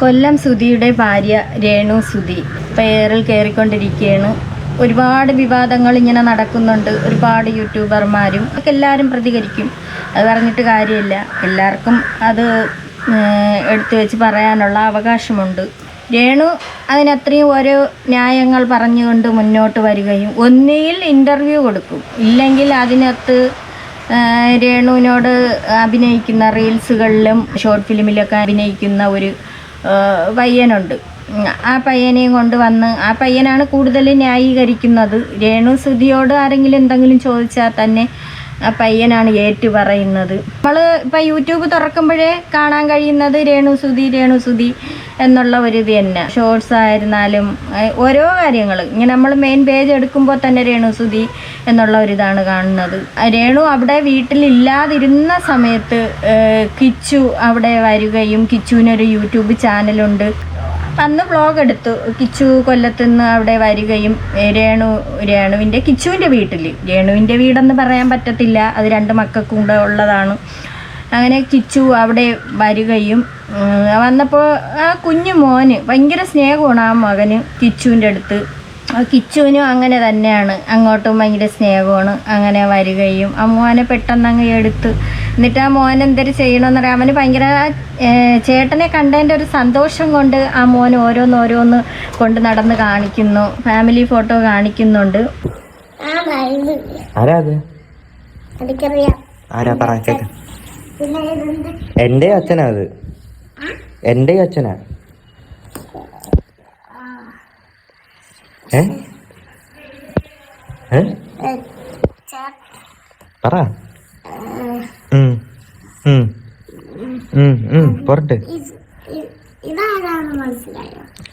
കൊല്ലം സുധിയുടെ ഭാര്യ രേണു സുധി പേരിൽ കയറിക്കൊണ്ടിരിക്കുകയാണ്. ഒരുപാട് വിവാദങ്ങൾ ഇങ്ങനെ നടക്കുന്നുണ്ട്. ഒരുപാട് യൂട്യൂബർമാരും ഒക്കെ എല്ലാവരും പ്രതികരിക്കും. അത് പറഞ്ഞിട്ട് കാര്യമില്ല. എല്ലാവർക്കും അത് എടുത്തു വെച്ച് പറയാനുള്ള അവകാശമുണ്ട്. രേണു അതിനത്രയും ഓരോ ന്യായങ്ങൾ പറഞ്ഞുകൊണ്ട് മുന്നോട്ട് വരികയും ഒന്നിൽ ഇന്റർവ്യൂ കൊടുക്കും. ഇല്ലെങ്കിൽ അതിനകത്ത് രേണുവിനോട് അഭിനയിക്കുന്ന റീൽസുകളിലും ഷോർട്ട് ഫിലിമിലൊക്കെ അഭിനയിക്കുന്ന ഒരു പയ്യനുണ്ട്. ആ പയ്യനെയും കൊണ്ട് വന്ന് ആ പയ്യനാണ് കൂടുതൽ ന്യായീകരിക്കുന്നത്. രേണു സുധിയോട് ആരെങ്കിലും എന്തെങ്കിലും ചോദിച്ചാൽ തന്നെ ആ പയ്യനാണ് ഏറ്റു പറയുന്നത് നമ്മൾ ഇപ്പം യൂട്യൂബ് തുറക്കുമ്പോഴേ കാണാൻ കഴിയുന്നത് രേണുസുതി രേണുസുതി എന്നുള്ള ഒരു ഇത് തന്നെ. ഷോർട്സ് ആയിരുന്നാലും ഓരോ കാര്യങ്ങൾ ഇങ്ങനെ നമ്മൾ മെയിൻ പേജ് എടുക്കുമ്പോൾ തന്നെ രേണുസുതി എന്നുള്ള ഒരു ഇതാണ് കാണുന്നത്. രേണു അവിടെ വീട്ടിലില്ലാതിരുന്ന സമയത്ത് കിച്ചു അവിടെ വരികയും കിച്ചുവിനൊരു യൂട്യൂബ് ചാനലുണ്ട് അന്ന് വ്ളോഗ് എടുത്തു. കിച്ചു കൊല്ലത്തുനിന്ന് അവിടെ വരികയും രേണു രേണുവിന്റെ കിച്ചുവിന്റെ വീട്ടിൽ രേണുവിന്റെ വീടെന്ന് പറയാൻ പറ്റത്തില്ല. അത് രണ്ട് മക്കൾക്കും കൂടെ ഉള്ളതാണ്. അങ്ങനെ കിച്ചു അവിടെ വരികയും വന്നപ്പോൾ ആ കുഞ്ഞു മോന് ഭയങ്കര സ്നേഹമാണ് ആ മകന് കിച്ചുവിന്റെ അടുത്ത്. ആ കിച്ചുവിനും അങ്ങനെ തന്നെയാണ്. അങ്ങോട്ടും ഭയങ്കര സ്നേഹമാണ്. അങ്ങനെ വരികയും ആ മോനെ പെട്ടെന്ന് അങ്ങ് എടുത്ത് എന്നിട്ട് ആ മോൻ എന്തൊരു ചെയ്യണമെന്ന് പറയാം അവന് ഭയങ്കര ചേട്ടനെ കണ്ടതിന്റെ ഒരു സന്തോഷം കൊണ്ട് ആ മോൻ ഓരോന്ന് ഓരോന്ന് കൊണ്ട് നടന്ന് കാണിക്കുന്നു. ഫാമിലി ഫോട്ടോ കാണിക്കുന്നുണ്ട്. എന്റെ അച്ഛനാ അത്. എന്റെ അച്ഛനാ. പറ. പോരട്ടെ.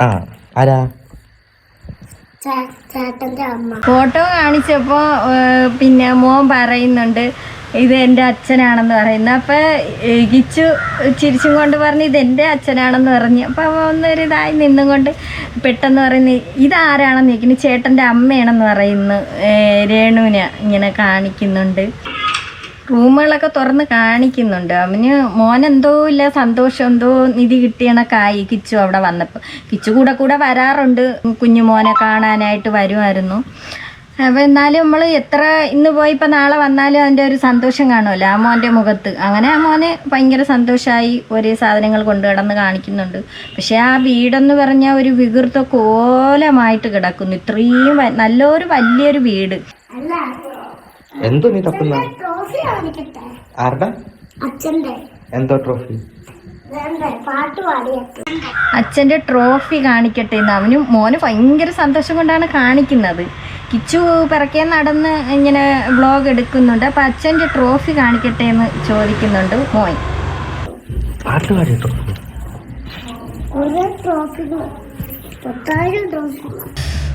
ആ ആരാ? ചേ- ചേട്ടന്റെ അമ്മ. ഫോട്ടോ കാണിച്ചപ്പോ പിന്നെ മോൻ പറയുന്നുണ്ട് ഇത് എന്റെ അച്ഛനാണെന്ന് പറയുന്നു. അപ്പൊ ഗിച്ചു ചിരിച്ചും കൊണ്ട് പറഞ്ഞ് ഇത് എന്റെ അച്ഛനാണെന്ന് പറഞ്ഞു. അപ്പൊ ഒന്നൊരു ഇതായി നിന്നും കൊണ്ട് പെട്ടെന്ന് പറയുന്നു ഇതാരാണെന്ന് ചോദിക്കുന്നു. ചേട്ടന്റെ അമ്മയാണെന്ന് പറയുന്നു രേണുവിനെ ഇങ്ങനെ കാണിക്കുന്നുണ്ട്. റൂമുകളൊക്കെ തുറന്ന് കാണിക്കുന്നുണ്ട്. അവന് മോനെന്തോ ഇല്ല സന്തോഷം എന്തോ നിധി കിട്ടിയണക്കായി കിച്ചു അവിടെ വന്നപ്പോൾ കിച്ചു കൂടെ കൂടെ വരാറുണ്ട്. കുഞ്ഞു മോനെ കാണാനായിട്ട് വരുമായിരുന്നു. അപ്പോൾ എന്നാലും നമ്മൾ എത്ര ഇന്ന് പോയി ഇപ്പം നാളെ വന്നാലും അതിന്റെ ഒരു സന്തോഷം കാണുമല്ലോ ആ മോന്റെ മുഖത്ത്. അങ്ങനെ ആ മോനെ ഭയങ്കര സന്തോഷമായി ഒരേ സാധനങ്ങൾ കൊണ്ടു കിടന്ന് കാണിക്കുന്നുണ്ട്. പക്ഷേ ആ വീടെന്ന് പറഞ്ഞാൽ ഒരു വികൃത കോലമായിട്ട് കിടക്കുന്നു. ഇത്രയും നല്ലൊരു വലിയൊരു വീട്. എന്തോ നീ തപ്പുന്ന? ആരുടെ? അച്ഛന്റെ എന്തോ ട്രോഫി അച്ഛന്റെ ട്രോഫി കാണിക്കട്ടെ എന്ന്. അവനും മോന് ഭയങ്കര സന്തോഷം കൊണ്ടാണ് കാണിക്കുന്നത്. കിച്ചു പിറക്കെ നടന്ന് ഇങ്ങനെ വ്ളോഗ് എടുക്കുന്നുണ്ട്. അപ്പം അച്ഛന്റെ ട്രോഫി കാണിക്കട്ടെ എന്ന് ചോദിക്കുന്നുണ്ട് മോൻ. ട്രോഫി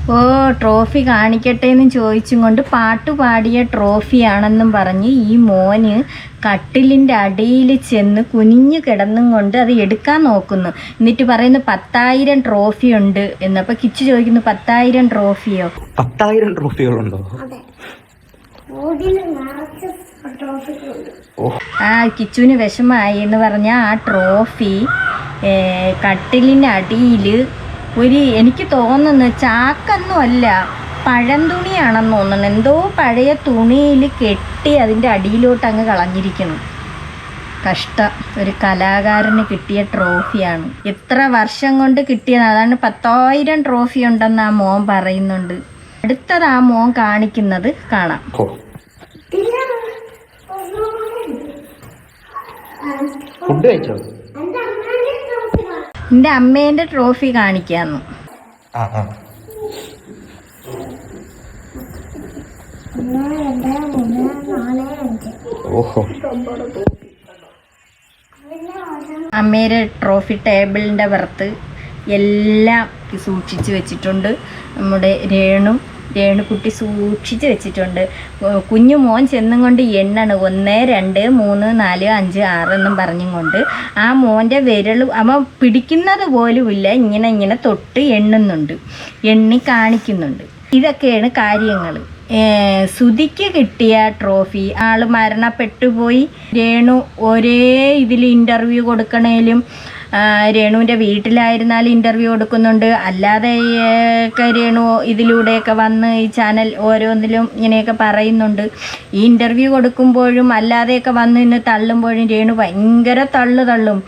ഓ ട്രോഫി കാണിക്കട്ടെ എന്ന് ചോദിച്ചും കൊണ്ട് പാട്ട് പാടിയ ട്രോഫിയാണെന്നും പറഞ്ഞ് ഈ മോന് കട്ടിലിന്റെ അടിയിൽ ചെന്ന് കുനിഞ്ഞു കിടന്നും കൊണ്ട് അത് എടുക്കാൻ നോക്കുന്നു. എന്നിട്ട് പറയുന്നു പത്തായിരം ട്രോഫി ഉണ്ട് എന്നപ്പോൾ കിച്ചു ചോദിക്കുന്നു പത്തായിരം ട്രോഫിയോ? പത്തായിരം ട്രോഫികളുണ്ടോ? ആ കിച്ചുവിന് വിഷമായി എന്ന് പറഞ്ഞാൽ ആ ട്രോഫി കട്ടിലിന്റെ കട്ടിലിനടിയിൽ ഒരു എനിക്ക് തോന്നുന്നു ചാക്കൊന്നുമല്ല പഴം തുണിയാണെന്ന് തോന്നുന്നു. എന്തോ പഴയ തുണിയിൽ കെട്ടി അതിന്റെ അടിയിലോട്ട് അങ്ങ് കളഞ്ഞിരിക്കുന്നു. കഷ്ട. ഒരു കലാകാരന് കിട്ടിയ ട്രോഫിയാണ്. എത്ര വർഷം കൊണ്ട് കിട്ടിയതാണ് അതാണ് പത്തായിരം ട്രോഫി ഉണ്ടെന്ന് ആ മോൻ പറയുന്നുണ്ട്. അടുത്തത് ആ മോൻ കാണിക്കുന്നത് കാണാം. ഫുഡ് കഴിച്ചോ എന്റെ അമ്മേന്റെ ട്രോഫി കാണാം എന്റെ അമ്മേന്റെ ട്രോഫി കാണിക്കാന്ന്. ഓഹോ. അമ്മയുടെ ട്രോഫി ടേബിളിന്റെ പുറത്ത് എല്ലാം സൂക്ഷിച്ചു വെച്ചിട്ടുണ്ട്. നമ്മുടെ രേണു രേണുക്കുട്ടി സൂക്ഷിച്ച് വെച്ചിട്ടുണ്ട്. കുഞ്ഞു മോൻ ചെന്നും കൊണ്ട് എണ്ണാണ്. ഒന്ന് രണ്ട് മൂന്ന് നാല് അഞ്ച് ആറ് എന്നും പറഞ്ഞും കൊണ്ട് ആ മോന്റെ വിരൽ അവൻ പിടിക്കുന്നത് പോലുമില്ല. ഇങ്ങനെ ഇങ്ങനെ തൊട്ട് എണ്ണുന്നുണ്ട്. എണ്ണി കാണിക്കുന്നുണ്ട്. ഇതൊക്കെയാണ് കാര്യങ്ങൾ. സുതിക്ക് കിട്ടിയ ട്രോഫി. ആൾ മരണപ്പെട്ടു പോയി. രേണു ഒരേ ഇതിൽ ഇന്റർവ്യൂ കൊടുക്കണേലും രേണുവിന്റെ വീട്ടിലായിരുന്നാൽ ഇന്റർവ്യൂ കൊടുക്കുന്നുണ്ട്. അല്ലാതെ ഒക്കെ രേണു ഇതിലൂടെയൊക്കെ വന്ന് ഈ ചാനൽ ഓരോന്നിലും ഇങ്ങനെയൊക്കെ പറയുന്നുണ്ട്. ഈ ഇന്റർവ്യൂ കൊടുക്കുമ്പോഴും അല്ലാതെയൊക്കെ വന്ന് ഇന്ന് തള്ളുമ്പോഴും രേണു ഭയങ്കര തള്ളു തള്ളും.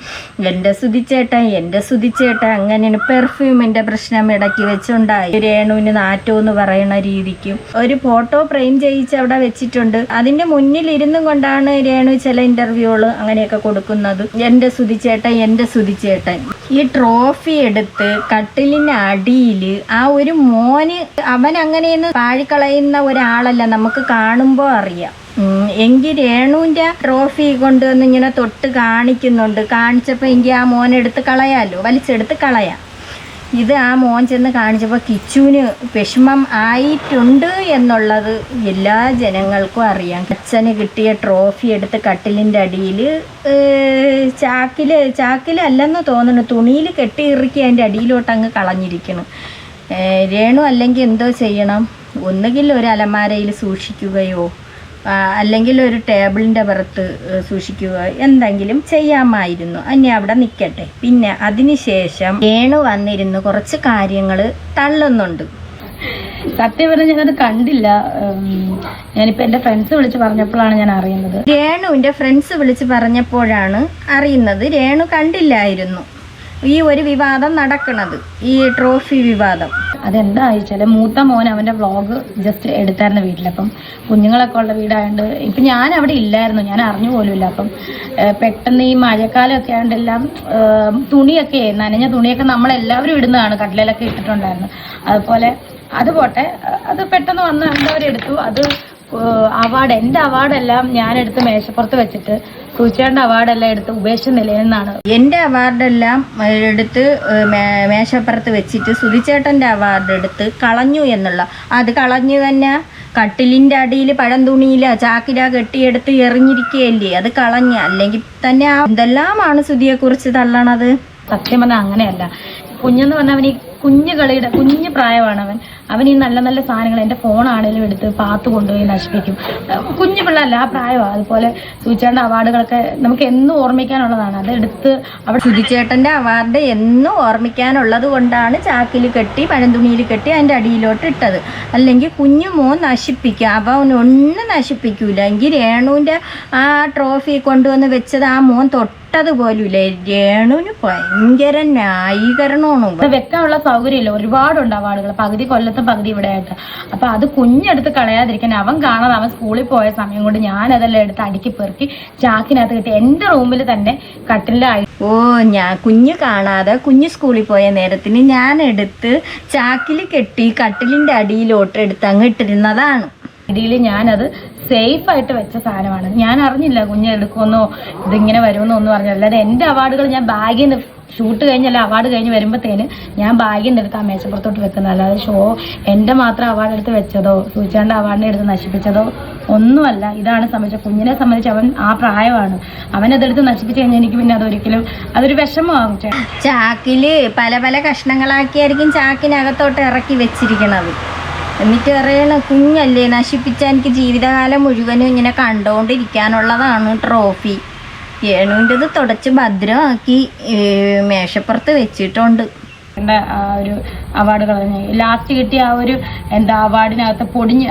എന്റെ സുതിച്ചേട്ടൻ എന്റെ സുതിച്ചേട്ടൻ അങ്ങനെയാണ് പെർഫ്യൂമിന്റെ പ്രശ്നം ഇടയ്ക്ക് വെച്ചുണ്ടായി. രേണുവിന് നാറ്റോ എന്ന് പറയുന്ന രീതിക്കും. ഒരു ഫോട്ടോ ഫ്രെയിം ചെയ്യിച്ച് അവിടെ വെച്ചിട്ടുണ്ട്. അതിന്റെ മുന്നിൽ ഇരുന്നും കൊണ്ടാണ് രേണു ചില ഇന്റർവ്യൂകൾ അങ്ങനെയൊക്കെ കൊടുക്കുന്നത്. എന്റെ സുതിച്ചേട്ടൻ എന്റെ സുതിച്ചേട്ടൻ ഈ ട്രോഫി എടുത്ത് കട്ടിലിന് അടിയിൽ ആ ഒരു മോന് അവൻ അങ്ങനെയെന്ന് പാഴിക്കളയുന്ന ഒരാളല്ല നമുക്ക് കാണുമ്പോൾ അറിയാം. എങ്കിൽ രേണുവിന്റെ ട്രോഫി കൊണ്ടുവന്ന് ഇങ്ങനെ തൊട്ട് കാണിക്കുന്നുണ്ട്. കാണിച്ചപ്പോൾ എങ്കിൽ ആ മോനെടുത്ത് കളയാലോ? വലിച്ചെടുത്ത് കളയാം. ഇത് ആ മോൻ ചെന്ന് കാണിച്ചപ്പോൾ കിച്ചുവിന് വിഷമം ആയിട്ടുണ്ട് എന്നുള്ളത് എല്ലാ ജനങ്ങൾക്കും അറിയാം. അച്ഛന് കിട്ടിയ ട്രോഫി എടുത്ത് കട്ടിലിന്റെ അടിയിൽ ചാക്കിൽ ചാക്കിലല്ലെന്ന് തോന്നുന്നു. തുണിയിൽ കെട്ടി ഇറുക്കി അതിന്റെ അടിയിലോട്ട് അങ്ങ് കളഞ്ഞിരിക്കണം രേണു അല്ലെങ്കിൽ എന്തോ ചെയ്യണം? ഒന്നുകിൽ ഒരു അലമാരയിൽ സൂക്ഷിക്കുകയോ അല്ലെങ്കിൽ ഒരു ടേബിളിന്റെ പുറത്ത് സൂക്ഷിക്കുക എന്തെങ്കിലും ചെയ്യാമായിരുന്നു. അനി അവിടെ നിൽക്കട്ടെ പിന്നെ അതിനുശേഷം രേണു വന്നിരുന്ന് കുറച്ച് കാര്യങ്ങൾ തള്ളുന്നുണ്ട്. സത്യം പറഞ്ഞാൽ ഞാനത് കണ്ടില്ല. ഞാനിപ്പോൾ ഞാനിപ്പോ എന്റെ ഫ്രണ്ട്സ് വിളിച്ച് പറഞ്ഞപ്പോഴാണ് ഞാൻ അറിയുന്നത്. രേണുവിന്റെ ഫ്രണ്ട്സ് വിളിച്ച് പറഞ്ഞപ്പോഴാണ് അറിയുന്നത്. രേണു കണ്ടില്ലായിരുന്നു ഈ ഒരു വിവാദം നടക്കുന്നത് ഈ ട്രോഫി വിവാദം. അതെന്താ വെച്ചാൽ മൂത്ത മോൻ അവന്റെ വ്ളോഗ് ജസ്റ്റ് എടുത്തായിരുന്നു വീട്ടിലപ്പം കുഞ്ഞുങ്ങളൊക്കെ ഉള്ള വീടായോണ്ട് ഇപ്പൊ ഞാൻ അവിടെ ഇല്ലായിരുന്നു. ഞാൻ അറിഞ്ഞു പോലുമില്ല. അപ്പം പെട്ടെന്ന് ഈ മഴക്കാലമൊക്കെ ആയതുകൊണ്ട് എല്ലാം തുണിയൊക്കെ നനഞ്ഞ തുണിയൊക്കെ നമ്മളെല്ലാവരും ഇടുന്നതാണ്. കട്ടിലൊക്കെ ഇട്ടിട്ടുണ്ടായിരുന്നു. അതുപോലെ അത് പോട്ടെ അത് പെട്ടെന്ന് വന്ന് എല്ലാവരും അത് അവാർഡ് എന്റെ അവാർഡെല്ലാം ഞാനെടുത്ത് മേശപ്പുറത്ത് വെച്ചിട്ട് സൂചിയുടെ അവാർഡെല്ലാം എടുത്ത് ഉപേക്ഷിച്ച നിലയെന്നാണ് എന്റെ അവാർഡെല്ലാം എടുത്ത് മേശപ്പുറത്ത് വെച്ചിട്ട് സുധിച്ചേട്ടന്റെ അവാർഡ് എടുത്ത് കളഞ്ഞു എന്നുള്ള. അത് കളഞ്ഞു തന്നെ കട്ടിലിന്റെ അടിയിൽ പഴം തുണിയില ചാക്കില കെട്ടിയെടുത്ത് എറിഞ്ഞിരിക്കുകയല്ലേ? അത് കളഞ്ഞ അല്ലെങ്കിൽ തന്നെ എന്തെല്ലാമാണ് സുധിയെക്കുറിച്ച് തള്ളണത്? സത്യം പറഞ്ഞാൽ അങ്ങനെയല്ല. കുഞ്ഞെന്ന് പറഞ്ഞാൽ അവൻ ഈ കുഞ്ഞു കളിയുടെ കുഞ്ഞു പ്രായമാണ് അവൻ. അവൻ ഈ നല്ല നല്ല സാധനങ്ങൾ എന്റെ ഫോണാണേലും എടുത്ത് പാത്ത് കൊണ്ടുപോയി നശിപ്പിക്കും. കുഞ്ഞു പിള്ളേരല്ല ആ പ്രായമാണ് അതുപോലെ സൂചിച്ചേണ്ട അവാർഡുകളൊക്കെ നമുക്ക് എന്നും ഓർമ്മിക്കാനുള്ളതാണ്. അത് എടുത്ത് അവിടെ സുധിച്ചേട്ടന്റെ അവാർഡ് എന്നും ഓർമ്മിക്കാനുള്ളത് കൊണ്ടാണ് ചാക്കിൽ കെട്ടി പഴന്തുണിയിൽ കെട്ടി അതിന്റെ അടിയിലോട്ട് ഇട്ടത്. അല്ലെങ്കിൽ കുഞ്ഞു മോൻ നശിപ്പിക്കുക അവൻ ഒന്നും നശിപ്പിക്കൂല. എങ്കിൽ രേണുവിന്റെ ആ ട്രോഫി കൊണ്ടുവന്ന് വെച്ചത് ആ മോൻ തൊട്ടത് പോലുമില്ല. രേണുവിന് ഭയങ്കര ന്യായീകരണമാണ് വെക്കാനുള്ള സൗകര്യമില്ല. ഒരുപാടുണ്ട് അവാർഡുകൾ പകുതി കൊല്ലത്തും പകുതി ഇവിടെ ആയിട്ട് അപ്പൊ അത് കുഞ്ഞെടുത്ത് കളയാതിരിക്കാൻ അവൻ കാണാതെ അവൻ സ്കൂളിൽ പോയ സമയം കൊണ്ട് ഞാൻ അതെല്ലാം എടുത്ത് അടുക്കി പെറുക്കി ചാക്കിനകത്ത് കിട്ടി. എന്റെ റൂമിൽ തന്നെ കട്ടിലായി. ഓ ഞാൻ കുഞ്ഞ് കാണാതെ കുഞ്ഞ് സ്കൂളിൽ പോയ നേരത്തിന് ഞാൻ എടുത്ത് ചാക്കിൽ കെട്ടി കട്ടിലിന്റെ അടിയിലോട്ട് എടുത്ത് അങ്ങ് ഇട്ടിരുന്നതാണ്. ഞാനത് സേഫ് ആയിട്ട് വെച്ച സാധനമാണ്. ഞാൻ അറിഞ്ഞില്ല കുഞ്ഞ് എടുക്കുമെന്നോ ഇതിങ്ങനെ വരുമെന്നോ ഒന്നും അറിഞ്ഞില്ല. അല്ലാതെ എന്റെ അവാർഡുകൾ ഞാൻ ബാഗിൽ നിന്ന് ഷൂട്ട് കഴിഞ്ഞല്ല അവാർഡ് കഴിഞ്ഞ് വരുമ്പോഴത്തേന് ഞാൻ ബാഗിൽ നിന്ന് എടുത്ത് ആ മേശപ്പുറത്തോട്ട് വെക്കുന്നത് അല്ലാതെ ഷോ എന്റെ മാത്രം അവാർഡ് എടുത്ത് വെച്ചതോ സൂചിച്ചാണ്ട് അവാർഡിനെ എടുത്ത് നശിപ്പിച്ചതോ ഒന്നുമല്ല. ഇതാണ് സംബന്ധിച്ച കുഞ്ഞിനെ സംബന്ധിച്ച് അവൻ ആ പ്രായമാണ്. അവൻ അതെടുത്ത് നശിപ്പിച്ച് കഴിഞ്ഞാൽ എനിക്ക് പിന്നെ അതൊരിക്കലും അതൊരു വിഷമമാകും ചാക്കിൽ പല പല കഷ്ണങ്ങളാക്കിയായിരിക്കും ചാക്കിനകത്തോട്ട് ഇറക്കി വെച്ചിരിക്കണത്. എന്നിട്ട് പറയണ കുഞ്ഞല്ലേ നശിപ്പിച്ച എനിക്ക് ജീവിതകാലം മുഴുവനും ഇങ്ങനെ കണ്ടുകൊണ്ടിരിക്കാനുള്ളതാണ് ട്രോഫി. ഏണുവിന്റെത് തുടച്ച് ഭദ്രമാക്കി മേശപ്പുറത്ത് വെച്ചിട്ടുണ്ട്. ആ ഒരു അവാർഡുകൾ ലാസ്റ്റ് കിട്ടിയ ആ ഒരു എന്താ അവാർഡിനകത്ത് പൊടിഞ്ഞ്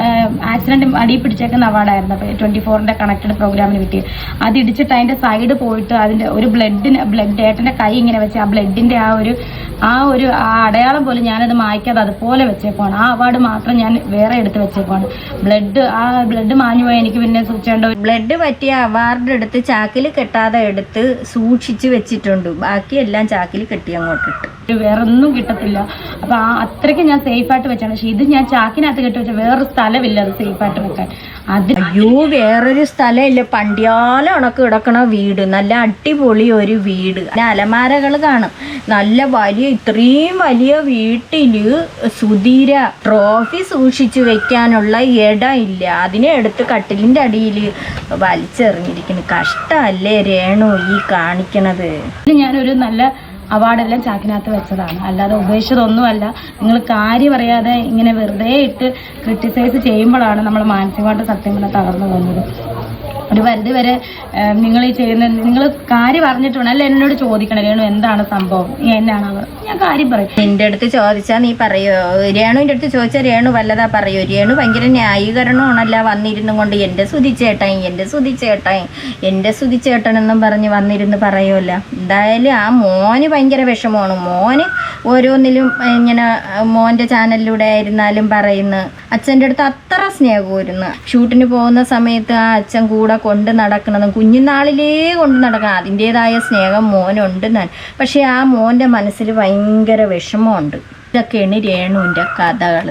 ആക്സിഡന്റ് അടി പിടിച്ചേക്കുന്ന അവാർഡായിരുന്നു അപ്പൊ ട്വന്റി ഫോറിന്റെ കണക്റ്റഡ് പ്രോഗ്രാമിന് കിട്ടിയത്. അത് ഇടിച്ചിട്ട് അതിന്റെ സൈഡ് പോയിട്ട് അതിന്റെ ഒരു ബ്ലഡിന് ബ്ലഡ് ഏട്ടന്റെ കൈ ഇങ്ങനെ വെച്ച് ആ ബ്ലഡിന്റെ ആ ഒരു ആ ഒരു ആ അടയാളം പോലും ഞാനത് മായ്ക്കാതെ അതുപോലെ വെച്ചേക്കുവാണ്. ആ അവാർഡ് മാത്രം ഞാൻ വേറെ എടുത്ത് വെച്ചേക്കുവാണ്. ബ്ലഡ് ആ ബ്ലഡ് മാഞ്ഞു പോയി എനിക്ക് പിന്നെ സൂക്ഷിക്കേണ്ട ബ്ലഡ് പറ്റിയ അവാർഡ് എടുത്ത് ചാക്കിൽ കെട്ടാതെ എടുത്ത് സൂക്ഷിച്ച് വെച്ചിട്ടുണ്ട്. ബാക്കിയെല്ലാം ചാക്കിൽ കെട്ടി അങ്ങോട്ടിട്ട്. വേറെ ഒന്നും കിട്ടത്തില്ല. അപ്പൊ ആ അത്രയ്ക്ക് ഞാൻ സേഫ് ആയിട്ട് വെച്ചാണ്. പക്ഷെ ഇത് ഞാൻ ചാക്കിനകത്ത് കെട്ടി വെച്ച വേറൊരു സ്ഥലമില്ല അത് സേഫ് ആയിട്ട് വെക്കാൻ. അത് അയ്യോ വേറൊരു സ്ഥലമില്ല. പണ്ടിയാലം ഉണക്ക് കിടക്കണ വീട്. നല്ല അടിപൊളി ഒരു വീട്. അലമാരകൾ കാണും. നല്ല വലിയ ഇത്രയും വലിയ വീട്ടിൽ സുധീര ട്രോഫി സൂക്ഷിച്ചു വെക്കാനുള്ള ഇടം ഇല്ല അതിനെ എടുത്ത് കട്ടിലിന്റെ അടിയിൽ വലിച്ചെറിഞ്ഞിരിക്കുന്നു. കഷ്ടമല്ലേ രേണു ഈ കാണിക്കണത്? ഞാനൊരു നല്ല അവാർഡെല്ലാം ചാക്കിനകത്ത് വെച്ചതാണ്. അല്ലാതെ ഉപേക്ഷിച്ചതൊന്നുമല്ല. നിങ്ങൾ കാര്യം അറിയാതെ ഇങ്ങനെ വെറുതെ ഇട്ട് ക്രിട്ടിസൈസ് ചെയ്യുമ്പോഴാണ് നമ്മൾ മാനസികമായിട്ട് സത്യം പറഞ്ഞാൽ തകർന്നു പോകുന്നത്. ഒരു പരിധി വരെ നിങ്ങൾ ഈ ചെയ്യുന്ന നിങ്ങൾ കാര്യം പറഞ്ഞിട്ടുണ്ട് അല്ലെ എന്നോട് ചോദിക്കണം രേണു എന്താണ് സംഭവം? എന്നാണത് ഞാൻ കാര്യം പറയും. നിന്റെ അടുത്ത് ചോദിച്ചാ നീ പറയോ? രേണുവിന്റെ അടുത്ത് ചോദിച്ചാൽ രേണു വല്ലതാ പറയോ? രേണു ഭയങ്കര ന്യായീകരണമാണല്ല വന്നിരുന്നു കൊണ്ട് എന്റെ സുതിച്ചേട്ടായി എന്റെ സുതിച്ചേട്ടായി എന്റെ സുതിച്ചേട്ടൻ എന്നും പറഞ്ഞ് വന്നിരുന്ന് പറയുമല്ല എന്തായാലും ആ മോന് ഭയങ്കര വിഷമമാണ്. മോന് ഓരോന്നിലും ഇങ്ങനെ മോന്റെ ചാനലിലൂടെ ആയിരുന്നാലും പറയുന്നു. അച്ഛന്റെ അടുത്ത് അത്ര സ്നേഹമായിരുന്നു. ഷൂട്ടിന് പോകുന്ന സമയത്ത് ആ അച്ഛൻ കൂടെ കൊണ്ട് നടക്കണതും കുഞ്ഞുനാളിലേ കൊണ്ട് നടക്കണം അതിന്റേതായ സ്നേഹം മോനുണ്ട് ഞാൻ പക്ഷേ ആ മോന്റെ മനസ്സിൽ ഭയങ്കര വിഷമമുണ്ട്. ഇതൊക്കെയാണ് രേണുവിന്റെ കഥകൾ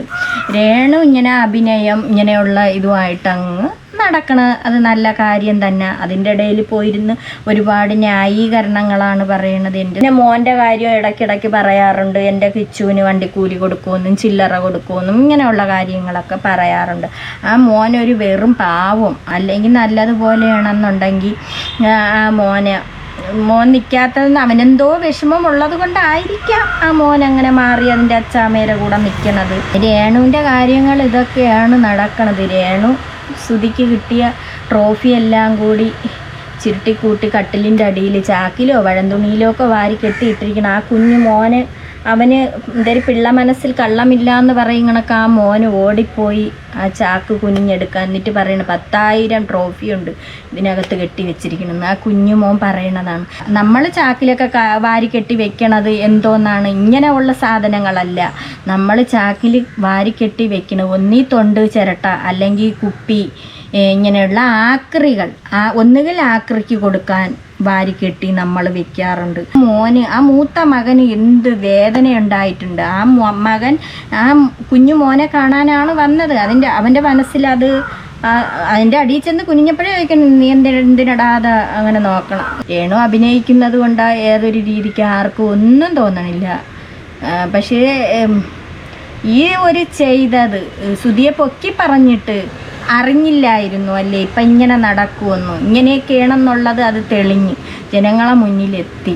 രേണു ഇങ്ങനെ അഭിനയം ഇങ്ങനെയുള്ള ഇതുമായിട്ട് അങ്ങ് നടക്കണ. അത് നല്ല കാര്യം തന്നെ. അതിന്റെ ഇടയിൽ പോയിരുന്ന് ഒരുപാട് ന്യായീകരണങ്ങളാണ് പറയുന്നത് എന്റെ. മോന്റെ കാര്യം ഇടയ്ക്കിടയ്ക്ക് പറയാറുണ്ട്. എന്റെ കിച്ചുവിന് വണ്ടിക്കൂലി കൊടുക്കുമെന്നും ചില്ലറ കൊടുക്കുമെന്നും ഇങ്ങനെയുള്ള കാര്യങ്ങളൊക്കെ പറയാറുണ്ട്. ആ മോനൊരു വെറും പാവം. അല്ലെങ്കിൽ നല്ലതുപോലെയാണെന്നുണ്ടെങ്കിൽ ആ മോനെ മോൻ നിൽക്കാത്തതെന്ന് അവനെന്തോ വിഷമം ഉള്ളത് കൊണ്ടായിരിക്കാം ആ മോൻ അങ്ങനെ മാറി അതിന്റെ അച്ചാമ്മയുടെ കൂടെ നിൽക്കണത് രേണുവിന്റെ കാര്യങ്ങൾ ഇതൊക്കെയാണ് നടക്കണത്. രേണു ശ്രുതിക്ക് കിട്ടിയ ട്രോഫി എല്ലാം കൂടി ചിരുട്ടിക്കൂട്ടി കട്ടിലിന്റെ അടിയിൽ ചാക്കിലോ വഴന്തുണിയിലോ ഒക്കെ വാരി കെട്ടിയിട്ടിരിക്കണം ആ കുഞ്ഞു മോന് അവന് എന്തൊരു പിള്ള മനസ്സിൽ കള്ളമില്ല എന്ന് പറയും കണക്ക് ആ മോന് ഓടിപ്പോയി ആ ചാക്ക് കുനിഞ്ഞെടുക്കാൻ. എന്നിട്ട് പറയണ പത്തായിരം ട്രോഫി ഉണ്ട് ഇതിനകത്ത് കെട്ടി വെച്ചിരിക്കണമെന്ന് ആ കുഞ്ഞു മോൻ പറയണതാണ്. നമ്മൾ ചാക്കിലൊക്കെ വാരി കെട്ടി വെക്കണത് എന്തോന്നാണ്? ഇങ്ങനെ ഉള്ള സാധനങ്ങളല്ല. നമ്മൾ ചാക്കിൽ വാരി കെട്ടി വെക്കണത് ഒന്നീ തൊണ്ട് ചിരട്ട അല്ലെങ്കിൽ കുപ്പി ഇങ്ങനെയുള്ള ആക്രികൾ. ഒന്നുകിൽ ആക്രിക്ക് കൊടുക്കാൻ വാരി കെട്ടി നമ്മൾ വെക്കാറുണ്ട്. മോന് ആ മൂത്ത മകന് എന്ത് വേദന ഉണ്ടായിട്ടുണ്ട് ആ മകൻ ആ കുഞ്ഞു മോനെ കാണാനാണ് വന്നത്. അതിന്റെ അവന്റെ ആ- അതിന്റെ അടിയിൽ ചെന്ന് കുനിഞ്ഞപ്പോഴേ ചോദിക്കണം നീ എന്തിന എന്തിനടാ അങ്ങനെ നോക്കണം? രേണു അഭിനയിക്കുന്നത് കൊണ്ട് ഏതൊരു രീതിക്ക് ആർക്കും ഒന്നും തോന്നണില്ല. പക്ഷേ ഈ ഒരു ചെയ്തത് സുധിയെ പൊക്കി പറഞ്ഞിട്ട് അറിഞ്ഞില്ലായിരുന്നു അല്ലേ? ഇപ്പം ഇങ്ങനെ നടക്കുമെന്ന്. ഇങ്ങനെയൊക്കെയാണെന്നുള്ളത് അത് തെളിഞ്ഞ് ജനങ്ങളെ മുന്നിലെത്തി.